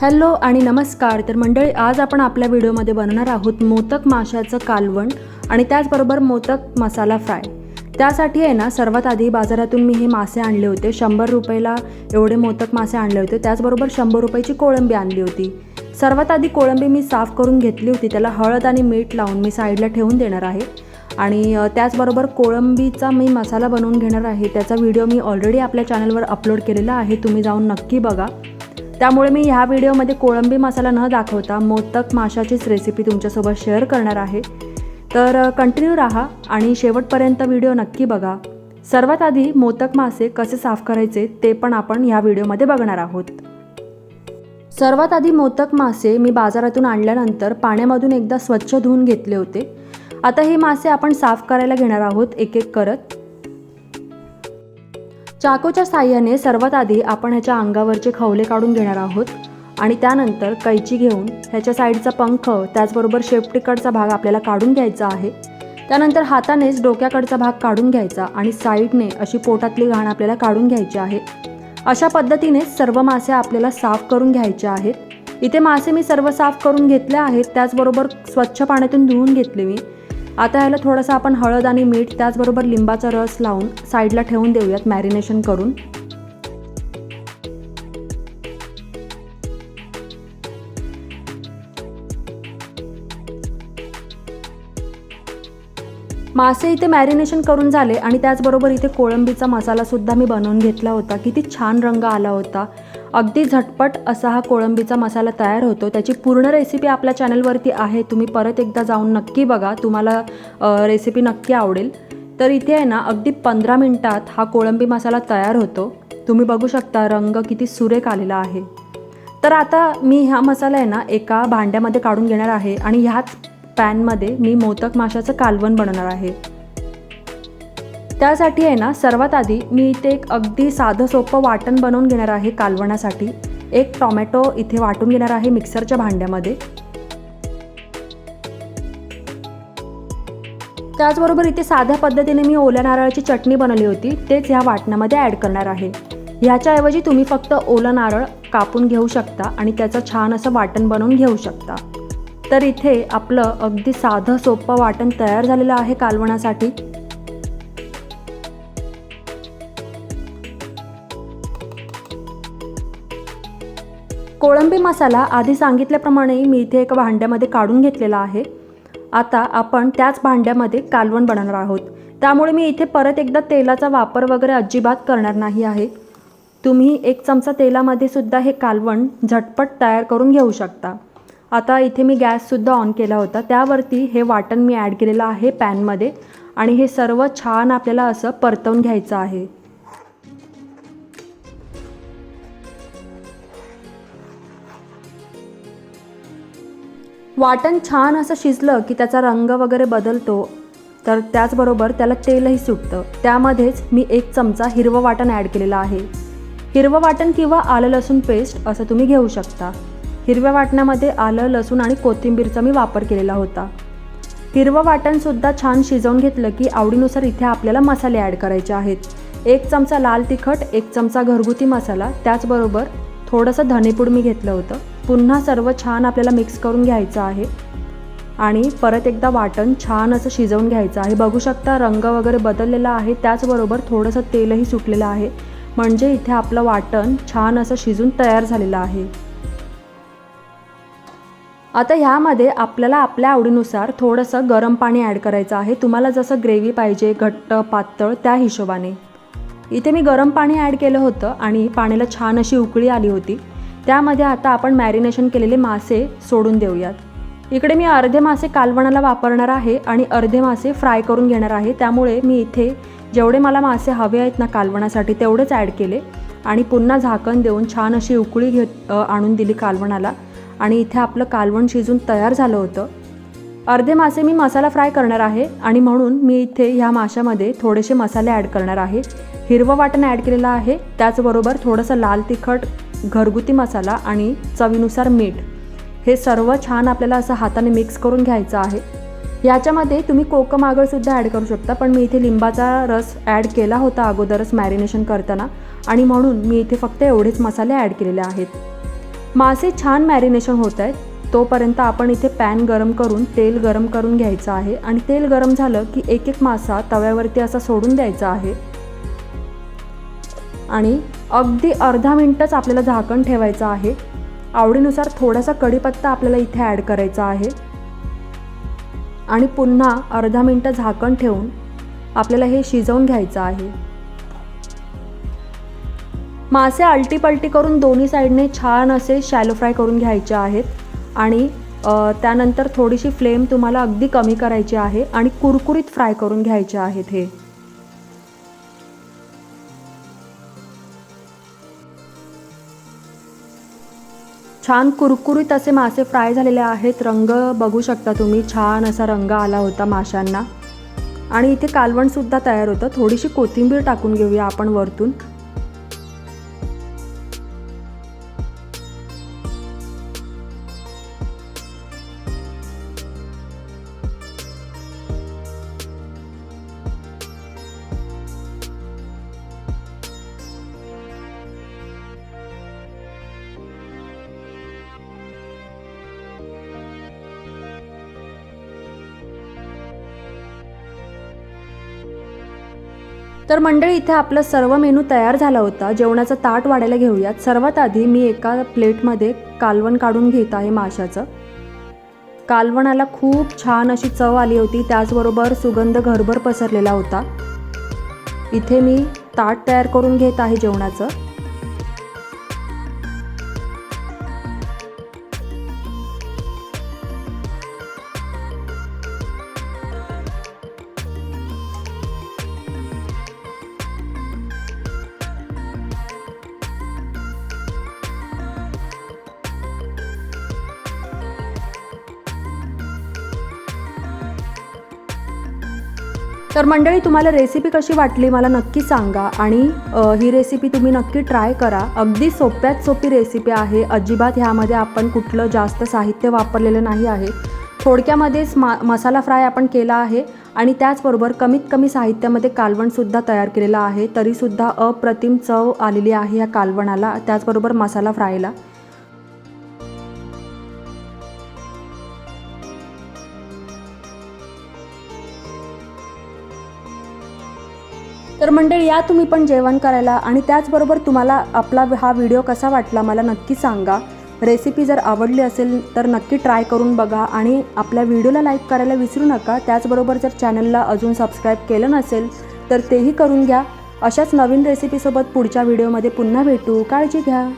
Hello आणि नमस्कार. तर मंडळी आज आपण आपल्या व्हिडिओमध्ये बनवणार आहोत मोदक माशाचं कालवण आणि त्याचबरोबर मोदक मसाला फ्राय. त्यासाठी आहे ना सर्वात आधी बाजारातून मी हे मासे आणले होते. शंभर रुपयाला एवढे मोदक मासे आणले होते. त्याचबरोबर शंभर रुपयाची कोळंबी आणली होती. सर्वात आधी कोळंबी मी साफ करून घेतली होती. त्याला हळद आणि मीठ लावून मी साईडला ठेवून देणार आहे. आणि त्याचबरोबर कोळंबीचा मी मसाला बनवून घेणार आहे. त्याचा व्हिडिओ मी ऑलरेडी आपल्या चॅनलवर अपलोड केलेला आहे. तुम्ही जाऊन नक्की बघा. त्यामुळे मी ह्या व्हिडिओमध्ये कोळंबी मसाला न दाखवता मोदक माशाचीच रेसिपी तुमच्यासोबत शेअर करणार आहे. तर कंटिन्यू राहा आणि शेवटपर्यंत व्हिडिओ नक्की बघा. सर्वात आधी मोदक मासे कसे साफ करायचे ते पण आपण ह्या व्हिडिओमध्ये बघणार आहोत. सर्वात आधी मोदक मासे मी बाजारातून आणल्यानंतर पाण्यामधून एकदा स्वच्छ धुवून घेतले होते. आता हे मासे आपण साफ करायला घेणार आहोत एक एक करत. चाकूच्या साह्याने सर्वात आधी आपण ह्याच्या अंगावरचे खवले काढून घेणार आहोत आणि त्यानंतर कैची घेऊन ह्याच्या साईडचा पंख त्याचबरोबर शेपटीकडचा भाग आपल्याला काढून घ्यायचा आहे. त्यानंतर हातानेच डोक्याकडचा भाग काढून घ्यायचा आणि साईडने अशी पोटातली घाण आपल्याला काढून घ्यायची आहे. अशा पद्धतीने सर्व मासे आपल्याला साफ करून घ्यायचे आहेत. इथे मासे मी सर्व साफ करून घेतले आहेत. त्याचबरोबर स्वच्छ पाण्यातून धुवून घेतले मी. आता ह्याला थोडंसं आपण हळद आणि मीठ त्याचबरोबर लिंबाचा रस लावून साईडला ठेवून देऊयात मॅरिनेशन करून. मासे इथे मॅरिनेशन करून झाले आणि त्याचबरोबर इथे कोळंबीचा मसालासुद्धा मी बनवून घेतला होता. किती छान रंग आला होता. अगदी झटपट असा हा कोळंबीचा मसाला तयार होतो. त्याची पूर्ण रेसिपी आपल्या चॅनलवरती आहे. तुम्ही परत एकदा जाऊन नक्की बघा. तुम्हाला रेसिपी नक्की आवडेल. तर इथे आहे ना अगदी पंधरा मिनटात हा कोळंबी मसाला तयार होतो. तुम्ही बघू शकता रंग किती सुरेख आलेला आहे. तर आता मी हा मसाला आहे ना एका भांड्यामध्ये काढून घेणार आहे आणि ह्याच पॅनमध्ये मी मोदक माशाचं कालवण बनवणार आहे. त्यासाठी आहे ना सर्वात आधी मी इथे एक अगदी साधं सोपं वाटण बनवून घेणार आहे कालवणासाठी एक टॉमॅटो इथे वाटून घेणार आहे मिक्सरच्या भांड्यामध्ये. त्याचबरोबर इथे साध्या पद्धतीने मी ओल्या नारळाची चटणी बनवली होती तेच ह्या वाटणामध्ये ॲड करणार आहे. ह्याच्याऐवजी तुम्ही फक्त ओलं नारळ कापून घेऊ शकता आणि त्याचं छान असं वाटण बनवून घेऊ शकता. तर इथे आपलं अगदी साधं सोपं वाटण तयार झालेलं आहे कालवणासाठी कोथिंबीर मसाला आधी सांगितल्याप्रमाणे मी इथे एका भांड्यामध्ये काढून घेतलेला आहे. आता आपण त्याच भांड्यामध्ये कालवण बनवणार आहोत. त्यामुळे मी इथे परत एकदा तेलाचा वापर वगैरे अजिबात करणार नाही आहे. तुम्ही एक चमचा तेलामध्ये सुद्धा हे कालवण झटपट तयार करून घेऊ शकता. आता इथे मी गॅससुद्धा ऑन केला होता. त्यावरती हे वाटण मी ॲड केलेलं आहे पॅनमध्ये आणि हे सर्व छान आपल्याला असं परतवून घ्यायचं आहे. वाटण छान असं शिजलं की त्याचा रंग वगैरे बदलतो. तर त्याचबरोबर त्याला तेलही सुटतं. त्यामध्येच मी एक चमचा हिरवं वाटण ॲड केलेलं आहे. हिरवं वाटण किंवा आलं लसूण पेस्ट असं तुम्ही घेऊ शकता. हिरव्या वाटणामध्ये आलं लसूण आणि कोथिंबीरचा मी वापर केलेला होता. हिरवं वाटणसुद्धा छान शिजवून घेतलं की आवडीनुसार इथे आपल्याला मसाले ॲड करायचे आहेत. एक चमचा लाल तिखट एक चमचा घरगुती मसाला त्याचबरोबर थोडंसं धनेपूड मी घेतलं होतं. पुन्हा सर्व छान आपल्याला मिक्स करून घ्यायचं आहे. आणि परत एकदा वाटण छान असं शिजवून घ्यायचं आहे. बघू शकता रंग वगैरे बदललेला आहे. त्याचबरोबर थोडंसं तेलही सुटलेलं आहे. म्हणजे इथे आपलं वाटण छान असं शिजून तयार झालेलं आहे. आता ह्यामध्ये आपल्याला आपल्या आवडीनुसार थोडंसं गरम पाणी ॲड करायचं आहे. तुम्हाला जसं ग्रेव्ही पाहिजे घट्ट पातळ त्या हिशोबाने. इथे मी गरम पाणी ॲड केलं होतं आणि पाण्याला छान अशी उकळी आली होती. त्यामध्ये आता आपण मॅरिनेशन केलेले मासे सोडून देऊयात. इकडे मी अर्धे मासे कालवणाला वापरणार आहे आणि अर्धे मासे फ्राय करून घेणार आहे. त्यामुळे मी इथे जेवढे मला मासे हवे आहेत ना कालवणासाठी तेवढेच ॲड केले आणि पुन्हा झाकण देऊन छान अशी उकळी घेत आणून दिली कालवणाला. आणि इथे आपलं कालवण शिजून तयार झालं होतं. अर्धे मासे मी मसाला फ्राय करणार आहे आणि म्हणून मी इथे ह्या माशामध्ये थोडेसे मसाले ॲड करणार आहे. हिरवं वाटण ॲड केलेलं आहे. त्याचबरोबर थोडंसं लाल तिखट घरगुती मसाला आणि चवीनुसार मीठ. हे सर्व छान आपल्याला असं हाताने मिक्स करून घ्यायचं आहे. याच्यामध्ये तुम्ही कोकम आगळसुद्धा ॲड करू शकता पण मी इथे लिंबाचा रस ॲड केला होता अगोदरच मॅरिनेशन करताना आणि म्हणून मी इथे फक्त एवढेच मसाले ॲड केलेले आहेत. मासे छान मॅरिनेशन होत आहेत तोपर्यंत आपण इथे पॅन गरम करून तेल गरम करून घ्यायचं आहे आणि तेल गरम झालं की एक एक मासा तव्यावरती असा सोडून द्यायचा आहे. आणि अगदी अर्धा मिनटंच आपल्याला झाकण ठेवायचं आहे. आवडीनुसार थोडासा कढीपत्ता आपल्याला इथे ॲड करायचा आहे. आणि पुन्हा अर्धा मिनटं झाकण ठेवून आपल्याला हे शिजवून घ्यायचं आहे. मासे आलटी पलटी करून दोन्ही साईडने छान असे शॅलो फ्राय करून घ्यायचे आहेत. आणि त्यानंतर थोडीशी फ्लेम तुम्हाला अगदी कमी करायची आहे आणि कुरकुरीत फ्राय करून घ्यायचे आहेत हे. छान कुरकुरीत असे मासे फ्राय झालेले आहेत. रंग बघू शकता तुम्ही. छान असा रंग आला होता माशांना. आणि इथे कालवणसुद्धा तयार होतं. थोडीशी कोथिंबीर टाकून घेऊया आपण वरतून. तर मंडळी इथे आपलं सर्व मेनू तयार झाला होता. जेवणाचं ताट वाढायला घेऊयात. सर्वात आधी मी एका प्लेटमध्ये कालवण काढून घेत आहे माशाचं. कालवणाला खूप छान अशी चव आली होती. त्याचबरोबर सुगंध घरभर पसरलेला होता. इथे मी ताट तयार करून घेत आहे जेवणाचं. तर मंडळी तुम्हाला रेसिपी कशी वाटली मला नक्की सांगा आणि ही रेसिपी तुम्ही नक्की ट्राय करा. अगदी सोप्यात सोपी रेसिपी आहे. अजिबात ह्यामध्ये आपण कुठलं जास्त साहित्य वापरलेलं नाही आहे. थोडक्यामध्येच मा मसाला फ्राय आपण केला आहे आणि त्याचबरोबर कमीत कमी साहित्यामध्ये कालवणसुद्धा तयार केलेलं आहे. तरीसुद्धा अप्रतिम चव आलेली आहे या कालवणाला त्याचबरोबर मसाला फ्रायला तर मंडळी या तुम्ही पण जेवण करायला आणि त्याचबरोबर तुम्हाला आपला हा व्हिडिओ कसा वाटला मला नक्की सांगा. रेसिपी जर आवडली असेल तर नक्की ट्राय करून बघा आणि आपल्या व्हिडिओला लाईक करायला विसरू नका. त्याचबरोबर जर चॅनलला अजून सबस्क्राईब केलं नसेल तर तेही करून घ्या. अशाच नवीन रेसिपीसोबत पुढच्या व्हिडिओमध्ये पुन्हा भेटू. काळजी घ्या.